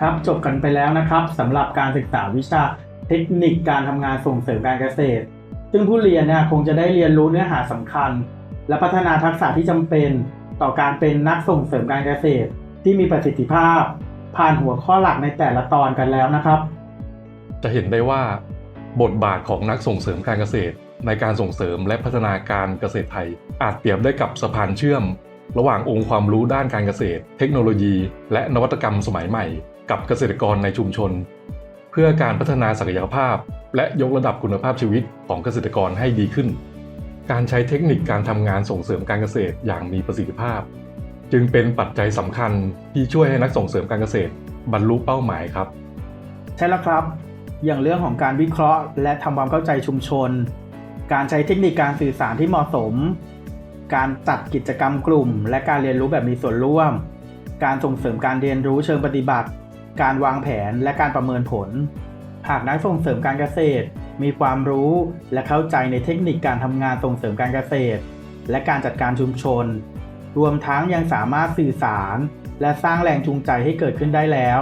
ครับจบกันไปแล้วนะครับสำหรับการศึกษาวิชาเทคนิคการทำงานส่งเสริมการเกษตร ซึ่งผู้เรียนเนี่ยคงจะได้เรียนรู้เนื้อหาสำคัญ และพัฒนาทักษะที่จำเป็นต่อการเป็นนักส่งเสริมการเกษตร ที่มีประสิทธิภาพ ผ่านหัวข้อหลักในแต่ละตอนกันแล้วนะครับ จะเห็นได้ว่า บทบาทของนักส่งเสริมการเกษตร ในการส่งเสริมและพัฒนาการเกษตรไทย อาจเปรียบได้กับสะพานเชื่อม ระหว่างองค์ความรู้ด้านการเกษตร เทคโนโลยี และนวัตกรรมสมัยใหม่ กับเกษตรกรในชุมชน เพื่อการพัฒนาศักยภาพ และยกระดับคุณภาพชีวิตของเกษตรกรให้ดีขึ้น การใช้เทคนิคการทำงานส่งเสริมการเกษตรอย่างมีประสิทธิภาพ จึงเป็นปัจจัยสำคัญที่ช่วยให้นักส่งเสริมการเกษตร บรรลุเป้าหมายครับ ใช่แล้วครับ อย่างเรื่องของการวิเคราะห์ และทำความเข้าใจชุมชน การใช้เทคนิคการสื่อสารที่เหมาะสม การจัดกิจกรรมกลุ่ม และการเรียนรู้แบบมีส่วนร่วมการส่งเสริมการเรียนรู้เชิงปฏิบัติ การวางแผนและการประเมินผล หากนักส่งเสริมการเกษตร มีความรู้และเข้าใจในเทคนิคการทำงานส่งเสริมการเกษตร และการจัดการชุมชน รวมทั้งยังสามารถสื่อสาร และสร้างแรงจูงใจให้เกิดขึ้นได้แล้ว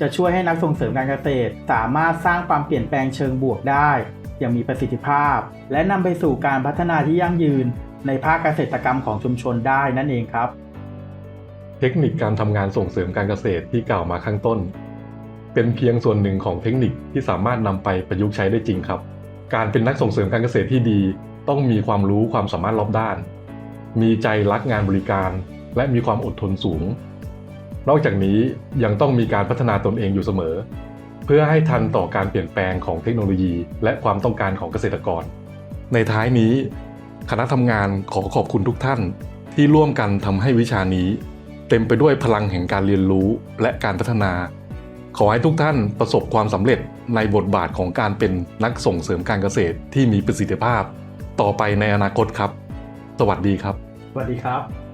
จะช่วยให้นักส่งเสริมการเกษตร สามารถสร้างความเปลี่ยนแปลงเชิงบวกได้ อย่างมีประสิทธิภาพ และนำไปสู่การพัฒนาที่ยั่งยืน ในภาคเกษตรกรรมของชุมชนได้นั่นเองครับ เทคนิคการทำงานส่งเสริมการเกษตรที่กล่าวมาข้างต้น เป็นเพียงส่วนหนึ่งของเทคนิคที่สามารถนำไปประยุกต์ใช้ได้จริงครับ การเป็นนักส่งเสริมการเกษตรที่ดี ต้องมีความรู้ความสามารถรอบด้าน มีใจรักงานบริการ และมีความอดทนสูง นอกจากนี้ยังต้องมีการพัฒนาตนเองอยู่เสมอ เพื่อให้ทันต่อการเปลี่ยนแปลงของเทคโนโลยี และความต้องการของเกษตรกร ในท้ายนี้ คณะทำงานขอขอบคุณทุกท่านที่ร่วมกันทำให้วิชานี้ เต็มไปด้วยพลังแห่งการเรียนรู้และการพัฒนา ขอให้ทุกท่านประสบความสำเร็จในบทบาทของการเป็นนักส่งเสริมการเกษตรที่มีประสิทธิภาพ ต่อไปในอนาคตครับ สวัสดีครับ สวัสดีครับ